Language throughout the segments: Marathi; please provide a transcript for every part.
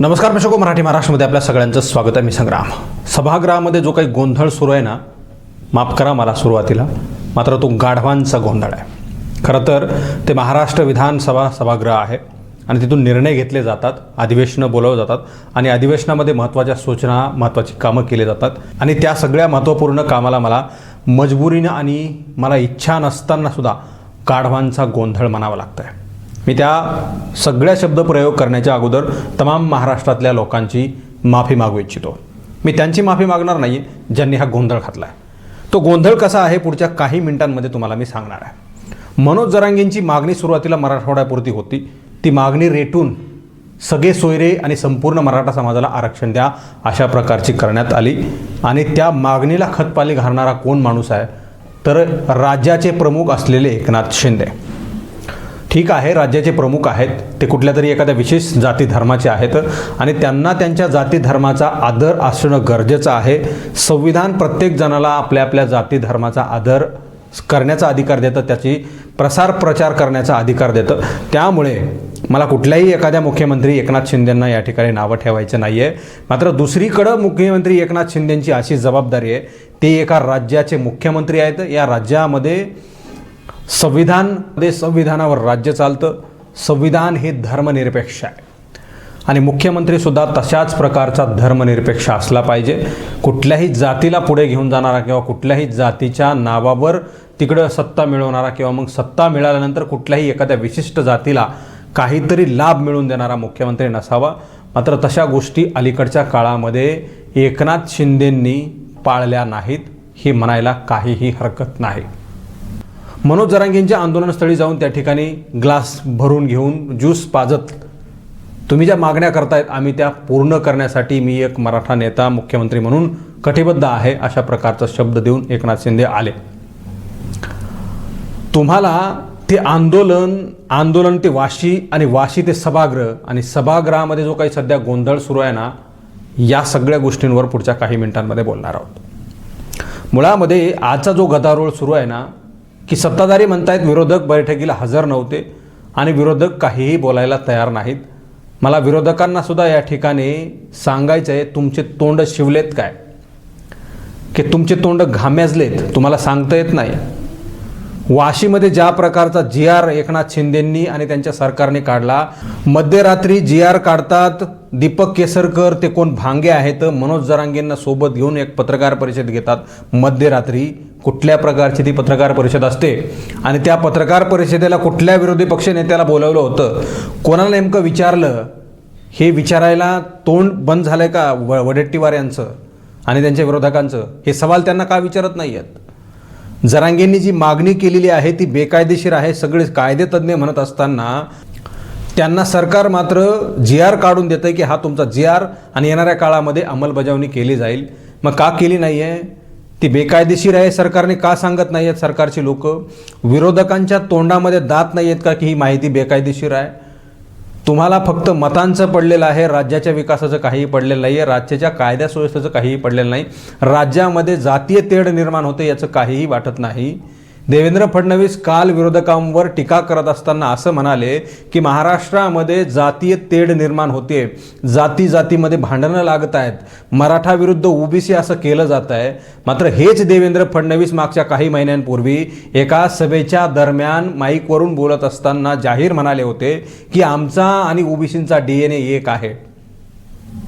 नमस्कार मिशको मराठी महाराष्ट्रामध्ये आपल्या सगळ्यांचं स्वागत आहे. मी संग्राम. सभागृहामध्ये जो काही गोंधळ सुरू आहे ना माफ करा मला सुरुवातीला मात्र तो गाढवांचा गोंधळ आहे. खरं तर ते महाराष्ट्र विधानसभा सभागृह आहे आणि तिथून निर्णय घेतले जातात अधिवेशनं बोलवलं जातात आणि अधिवेशनामध्ये महत्त्वाच्या सूचना महत्त्वाची कामं केली जातात. आणि त्या सगळ्या महत्त्वपूर्ण कामाला मला मजबुरीनं आणि मला इच्छा नसताना सुद्धा गाढवांचा गोंधळ म्हणावा लागतं आहे मी त्या सगळ्या शब्दप्रयोग करण्याच्या अगोदर तमाम महाराष्ट्रातल्या लोकांची माफी मागू इच्छितो. मी त्यांची माफी मागणार नाही ज्यांनी हा गोंधळ घातला आहे तो गोंधळ कसा आहे पुढच्या काही मिनिटांमध्ये तुम्हाला मी सांगणार आहे. मनोज जरांगेंची मागणी सुरुवातीला मराठवाड्यापुरती होती. ती मागणी रेटून सगळे सोयरे आणि संपूर्ण मराठा समाजाला आरक्षण द्या अशा प्रकारची करण्यात आली. आणि त्या मागणीला खतपाणी घालणारा कोण माणूस आहे? तर राज्याचे प्रमुख असलेले एकनाथ शिंदे. ठीक आहे राज्याचे प्रमुख आहेत. ते कुठल्या तरी एखाद्या विशेष जाती धर्माचे आहेत. आणि त्यांना त्यांच्या जाती धर्माचा आदर असणं गरजेचं आहे. संविधान प्रत्येक जणाला आपल्या आपल्या जाती धर्माचा आदर करण्याचा अधिकार देतं त्याची प्रसार प्रचार करण्याचा अधिकार देतं. त्यामुळे मला कुठल्याही एखाद्या मुख्यमंत्री एकनाथ शिंदेंना या ठिकाणी नावं ठेवायचं नाही आहे मात्र दुसरीकडं मुख्यमंत्री एकनाथ शिंदेंची अशी जबाबदारी आहे ते एका राज्याचे मुख्यमंत्री आहेत. या राज्यामध्ये संविधानमध्ये संविधानावर राज्य चालतं. संविधान हे धर्मनिरपेक्ष आहे. आणि मुख्यमंत्रीसुद्धा तशाच प्रकारचा धर्मनिरपेक्ष असला पाहिजे. कुठल्याही जातीला पुढे घेऊन जाणारा किंवा कुठल्याही जातीच्या नावावर तिकडं सत्ता मिळवणारा किंवा मग सत्ता मिळाल्यानंतर कुठल्याही एखाद्या विशिष्ट जातीला काहीतरी लाभ मिळवून देणारा मुख्यमंत्री नसावा. मात्र तशा गोष्टी अलीकडच्या काळामध्ये एकनाथ शिंदेंनी पाळल्या नाहीत. हे म्हणायला काहीही हरकत नाही. मनोज जरांगेंच्या आंदोलनस्थळी जाऊन त्या ठिकाणी ग्लास भरून घेऊन ज्यूस पाजत तुम्ही ज्या मागण्या करतायत आम्ही त्या पूर्ण करण्यासाठी मी एक मराठा नेता मुख्यमंत्री म्हणून कटिबद्ध आहे अशा प्रकारचा शब्द देऊन एकनाथ शिंदे आले. तुम्हाला ते आंदोलन आंदोलन ते वाशी आणि वाशी ते सभागृह आणि सभागृहामध्ये जो काही सध्या गोंधळ सुरू आहे ना या सगळ्या गोष्टींवर पुढच्या काही मिनिटांमध्ये बोलणार आहोत. मुळामध्ये आजचा जो गदारोळ सुरू आहे ना की सत्ताधारी म्हणतायत विरोधक बैठकीला हजर नव्हते आणि विरोधक काहीही बोलायला तयार नाहीत. मला विरोधकांना सुद्धा या ठिकाणी सांगायचं आहे तुमचे तोंड शिवलेत काय? की तुमचे तोंड घाम्याजलेत तुम्हाला सांगता येत नाही. वाशीमध्ये ज्या प्रकारचा जी आर एकनाथ शिंदेंनी आणि त्यांच्या सरकारने काढला मध्यरात्री जी आर काढतात दीपक केसरकर ते कोण भांगे आहेत मनोज जरांगेंना सोबत घेऊन एक पत्रकार परिषद घेतात मध्यरात्री. कुठल्या प्रकारची ती पत्रकार परिषद असते आणि त्या पत्रकार परिषदेला कुठल्या विरोधी पक्ष नेत्याला बोलवलं होतं? कोणाला नेमकं विचारलं? हे विचारायला तोंड बंद झालं आहे का व वडेट्टीवार यांचं आणि त्यांच्या विरोधकांचं? हे सवाल त्यांना का विचारत नाही आहेत जरांगेंनी जी मागणी केलेली आहे ती बेकायदेशीर आहे सगळे कायदेतज्ञ म्हणत असताना त्यांना सरकार मात्र जी आर काढून देतं की हा तुमचा जी आर आणि येणाऱ्या काळामध्ये अंमलबजावणी केली जाईल. मग का केली नाही आहे ती बेकायदेशीर आहे सरकारने का सांगत नाही आहेत सरकारची लोक? विरोधकांच्या तोंडामध्ये दात नाही आहेत का की ही माहिती बेकायदेशीर आहे? तुम्हाला फक्त मतांचं पडलेलं आहे राज्याच्या विकासाचं काहीही पडलेलं नाही आहे राज्याच्या कायद्या सुव्यवस्थेचं काहीही पडलेलं नाही. राज्यामध्ये जातीय तेढ निर्माण होते याचं काहीही वाटत नाही. देवेंद्र फडणवीस काल विरोधकांवर टीका करत असताना असं म्हणाले की महाराष्ट्रामध्ये जातीय तेढ निर्माण होते. जाती जातीमध्ये भांडणं लागत आहेत. मराठा विरुद्ध ओबीसी असं केलं जात आहे. मात्र हेच देवेंद्र फडणवीस मागच्या काही महिन्यांपूर्वी एका सभेच्या दरम्यान माईकवरून बोलत असताना जाहीर म्हणाले होते की आमचा आणि ओबीसींचा डी एन ए एक आहे.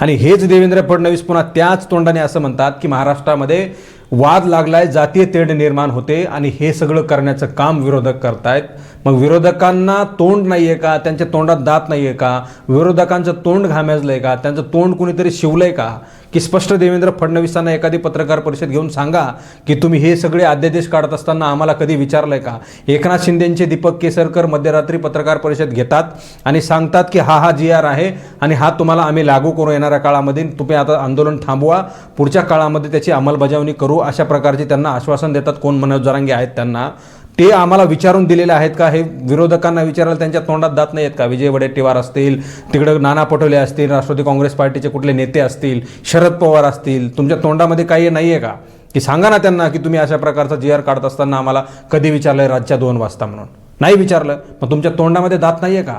आणि हेच देवेंद्र फडणवीस पुन्हा त्याच तोंडाने असं म्हणतात की महाराष्ट्रामध्ये वाद लागलाय जातीय तेढ निर्माण होते आणि हे सगळं करण्याचं काम विरोधक करतायत. मग विरोधकांना तोंड नाही आहे का? त्यांच्या तोंडात दात नाही आहे का? विरोधकांचं तोंड घामेजलंय का? त्यांचं तोंड कुणीतरी शिवलंय का? की स्पष्ट देवेंद्र फडणवीसांना एखादी पत्रकार परिषद घेऊन सांगा की तुम्ही हे सगळे अध्यादेश काढत असताना आम्हाला कधी विचारलंय का? एकनाथ शिंदेचे दीपक केसरकर मध्यरात्री पत्रकार परिषद घेतात आणि सांगतात की हा हा जी आर आहे आणि हा तुम्हाला आम्ही लागू करू येणाऱ्या काळामध्ये. तुम्ही आता आंदोलन थांबवा. पुढच्या काळामध्ये त्याची अंमलबजावणी करू. अशा प्रकारचे त्यांना आश्वासन देतात. कोण मनोज जरांगे आहेत त्यांना? ते आम्हाला विचारून दिलेले आहेत का? हे विरोधकांना विचारायला त्यांच्या तोंडात जात नाही आहेत का? विजय वडेट्टीवार असतील तिकडं नाना पटोले असतील राष्ट्रवादी काँग्रेस पार्टीचे कुठले नेते असतील शरद पवार असतील तुमच्या तोंडामध्ये काही नाही आहे का? की सांगा ना त्यांना की तुम्ही अशा प्रकारचा जी आर काढत असताना आम्हाला कधी विचारलंय रातच्या दोन वाजता म्हणून? नाही विचारलं मग तुमच्या तोंडामध्ये दात नाही आहे का?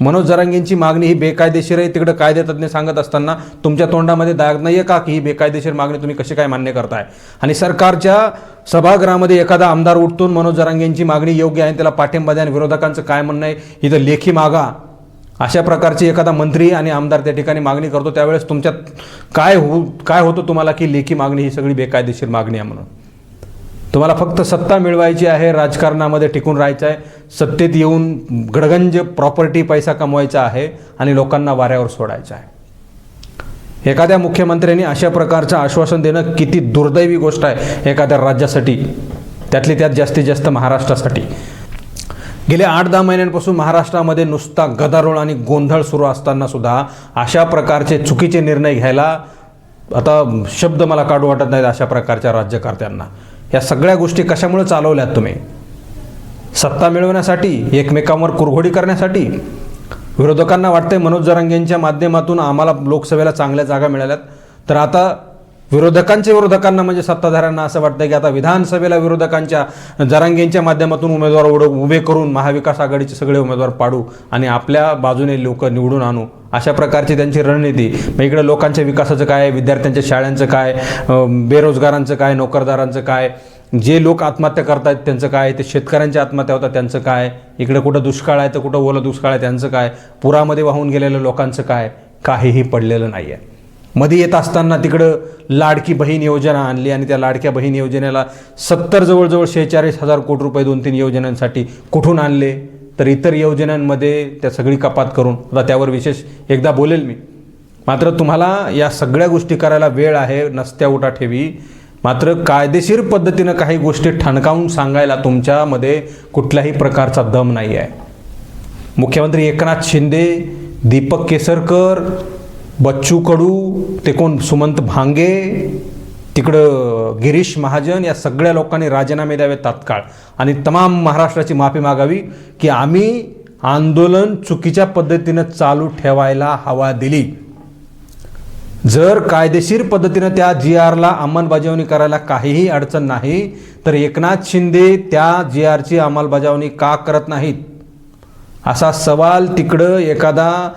मनोज जरांगेंची मागणी ही बेकायदेशीर आहे. तिकडं कायदेतज्ञ सांगत असताना तुमच्या तोंडामध्ये दाग नाही आहे का की ही बेकायदेशीर मागणी तुम्ही कशी काय मान्य करताय? आणि सरकारच्या सभागृहामध्ये एखादा आमदार उठतून मनोज जरांगेंची मागणी योग्य आहे त्याला पाठिंबा द्या आणि विरोधकांचं काय म्हणणं आहे इथं लेखी मागा. अशा प्रकारची एखादा मंत्री आणि आमदार त्या ठिकाणी मागणी करतो त्यावेळेस तुमच्यात काय हो काय होतं तुम्हाला की लेखी मागणी ही सगळी बेकायदेशीर मागणी आहे म्हणून? तुम्हाला फक्त सत्ता मिळवायची आहे राजकारणामध्ये टिकून राहायचं आहे सत्तेत येऊन गडगंज प्रॉपर्टी पैसा कमवायचा आहे आणि लोकांना वाऱ्यावर सोडायचं आहे. एखाद्या मुख्यमंत्र्यांनी अशा प्रकारचं आश्वासन देणं किती दुर्दैवी गोष्ट आहे एखाद्या राज्यासाठी त्यातली त्यात जास्तीत जास्त महाराष्ट्रासाठी. गेल्या आठ दहा महिन्यांपासून महाराष्ट्रामध्ये नुसता गदारोळ आणि गोंधळ सुरू असताना सुद्धा अशा प्रकारचे चुकीचे निर्णय घ्यायला आता शब्द मला काढू वाटत नाहीत अशा प्रकारच्या राज्यकर्त्यांना. या सगळ्या गोष्टी कशामुळे चालवल्यात तुम्ही? सत्ता मिळवण्यासाठी एकमेकांवर कुरघोडी करण्यासाठी? विरोधकांना वाटतंय मनोज जरांगेंच्या माध्यमातून आम्हाला लोकसभेला चांगल्या जागा मिळाल्यात. तर आता विरोधकांचे विरोधकांना म्हणजे सत्ताधाऱ्यांना असं वाटतं की आता विधानसभेला विरोधकांच्या जरांगेंच्या माध्यमातून उमेदवार उड उभे करून महाविकास आघाडीचे सगळे उमेदवार पाडू आणि आपल्या बाजूने लोक निवडून आणू अशा प्रकारची त्यांची रणनीती. मग इकडे लोकांच्या विकासाचं काय विद्यार्थ्यांच्या शाळांचं काय बेरोजगारांचं काय नोकरदारांचं काय जे लोक आत्महत्या करतात त्यांचं काय ते शेतकऱ्यांच्या आत्महत्या होतात त्यांचं काय इकडे कुठं दुष्काळ आहे तर कुठं ओलं दुष्काळ आहे त्यांचं काय पुरामध्ये वाहून गेलेल्या लोकांचं काय काहीही पडलेलं नाही आहे मध्ये येत असताना तिकडं लाडकी बहीण योजना आणली आणि त्या लाडक्या बहीण योजनेला सत्तर जवळजवळ शेहेचाळीस हजार कोटी रुपये दोन तीन योजनांसाठी कुठून आणले? तर इतर योजनांमध्ये त्या सगळी कपात करून आता त्यावर विशेष एकदा बोलेल मी. मात्र तुम्हाला या सगळ्या गोष्टी करायला वेळ आहे नसत्या उठा ठेवी मात्र कायदेशीर पद्धतीनं काही गोष्टी ठणकावून सांगायला तुमच्यामध्ये कुठल्याही प्रकारचा दम नाही आहे मुख्यमंत्री एकनाथ शिंदे दीपक केसरकर बच्चू कडू ते कोण सुमंत भांगे तिकडं गिरीश महाजन या सगळ्या लोकांनी राजीनामे द्यावे तात्काळ. आणि तमाम महाराष्ट्राची माफी मागावी की आम्ही आंदोलन चुकीच्या पद्धतीनं चालू ठेवायला हवा दिली. जर कायदेशीर पद्धतीनं त्या जी आरला अंमलबजावणी करायला काहीही अडचण नाही तर एकनाथ शिंदे त्या जी आरची अंमलबजावणी का करत नाहीत? असा सवाल तिकडं एखादा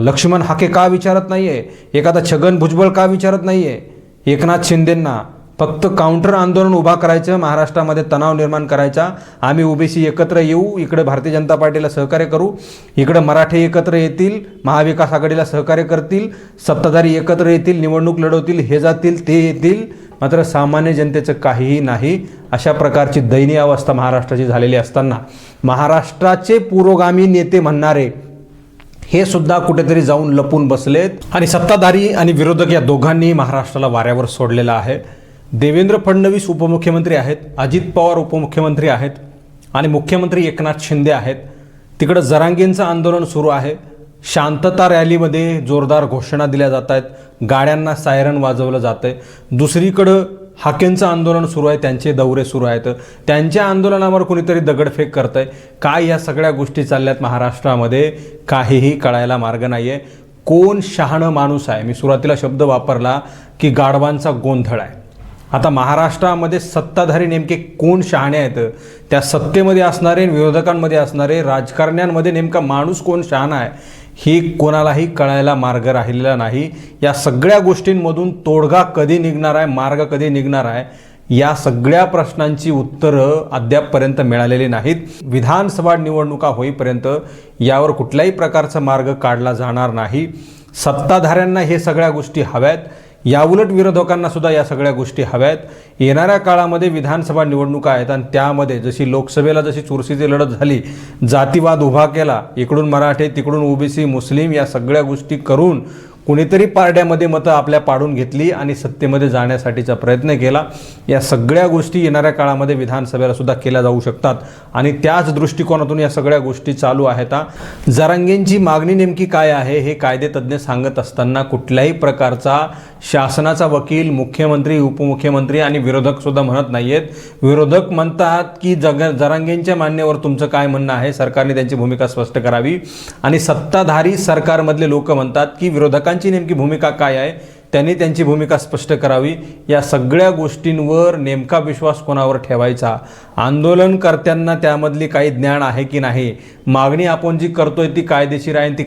लक्ष्मण हाके का विचारत नाही आहे एखादा छगन भुजबळ का विचारत नाही आहे एकनाथ शिंदेंना फक्त काउंटर आंदोलन उभा करायचं महाराष्ट्रामध्ये तणाव निर्माण करायचा. आम्ही ओबीसी एकत्र येऊ इकडे भारतीय जनता पार्टीला सहकार्य करू. इकडे मराठे एकत्र येतील महाविकास आघाडीला सहकार्य करतील सत्ताधारी एकत्र येतील निवडणूक लढवतील हे जातील ते येतील. मात्र सामान्य जनतेचं काहीही नाही. अशा प्रकारची दयनीय अवस्था महाराष्ट्राची झालेली असताना. महाराष्ट्राचे पुरोगामी नेते म्हणणारे हे सुद्धा कुठेतरी जाऊन लपून बसलेत. आणि सत्ताधारी आणि विरोधक या दोघांनी महाराष्ट्राला वाऱ्यावर सोडलेलं आहे. देवेंद्र फडणवीस उपमुख्यमंत्री आहेत अजित पवार उपमुख्यमंत्री आहेत आणि मुख्यमंत्री एकनाथ शिंदे आहेत. तिकडं जरांगेंचं आंदोलन सुरू आहे. शांतता रॅलीमध्ये जोरदार घोषणा दिल्या जात आहेत. गाड्यांना सायरन वाजवलं जातं आहे दुसरीकडं हाकेंचं आंदोलन सुरू आहे त्यांचे दौरे सुरू आहेत. त्यांच्या आंदोलनावर कुणीतरी दगडफेक करत आहे काय या सगळ्या गोष्टी चालल्यात महाराष्ट्रामध्ये काहीही कळायला मार्ग नाही आहे कोण शहाणं माणूस आहे? मी सुरुवातीला शब्द वापरला की गाढवांचा गोंधळ आहे. आता महाराष्ट्रामध्ये सत्ताधारी नेमके कोण शहाणे आहेत? त्या सत्तेमध्ये असणारे विरोधकांमध्ये असणारे राजकारण्यांमध्ये नेमका माणूस कोण शहाणा आहे? ही कोणालाही कळायला मार्ग राहिलेला नाही. या सगळ्या गोष्टींमधून तोडगा कधी निघणार आहे मार्ग कधी निघणार आहे या सगळ्या प्रश्नांची उत्तरं अद्यापपर्यंत मिळालेली नाहीत. विधानसभा निवडणुका होईपर्यंत यावर कुठल्याही प्रकारचा मार्ग काढला जाणार नाही. सत्ताधाऱ्यांना हे सगळ्या गोष्टी हव्यात. याउलट विरोधकांना सुद्धा या सगळ्या गोष्टी हव्यात. येणाऱ्या काळामध्ये विधानसभा निवडणुका आहेत आणि त्यामध्ये जशी लोकसभेला जशी चुरशीची लढत झाली जातीवाद उभा केला इकडून मराठे तिकडून ओबीसी मुस्लिम या सगळ्या गोष्टी करून कुणीतरी पारड्यामध्ये मतं आपल्या पाडून घेतली आणि सत्तेमध्ये जाण्यासाठीचा प्रयत्न केला. या सगळ्या गोष्टी येणाऱ्या काळामध्ये विधानसभेला सुद्धा केल्या जाऊ शकतात. आणि त्याच दृष्टिकोनातून या सगळ्या गोष्टी चालू आहेत जरांगेंची मागणी नेमकी काय आहे हे कायदेतज्ञ सांगत असताना कुठल्याही प्रकारचा शासनाचा वकील मुख्यमंत्री उपमुख्यमंत्री आणि विरोधक सुद्धा म्हणत नाहीयेत. विरोधक म्हणतात की जग जरांगेंच्या मान्यवर तुमचं काय म्हणणं आहे? सरकारने त्यांची भूमिका स्पष्ट करावी. आणि सत्ताधारी सरकारमधले लोक म्हणतात की वडिलांची नेमकी भूमिका काय आहे त्यांनी त्यांची भूमिका स्पष्ट करावी. या सगळ्या गोष्टींवर नेमका विश्वास कोणावर ठेवायचा? आंदोलनकर्त्यांना त्यामधली काही ज्ञान आहे की नाही? मागणी आपण जी करतोय ती कायदेशीर आहे आणि ती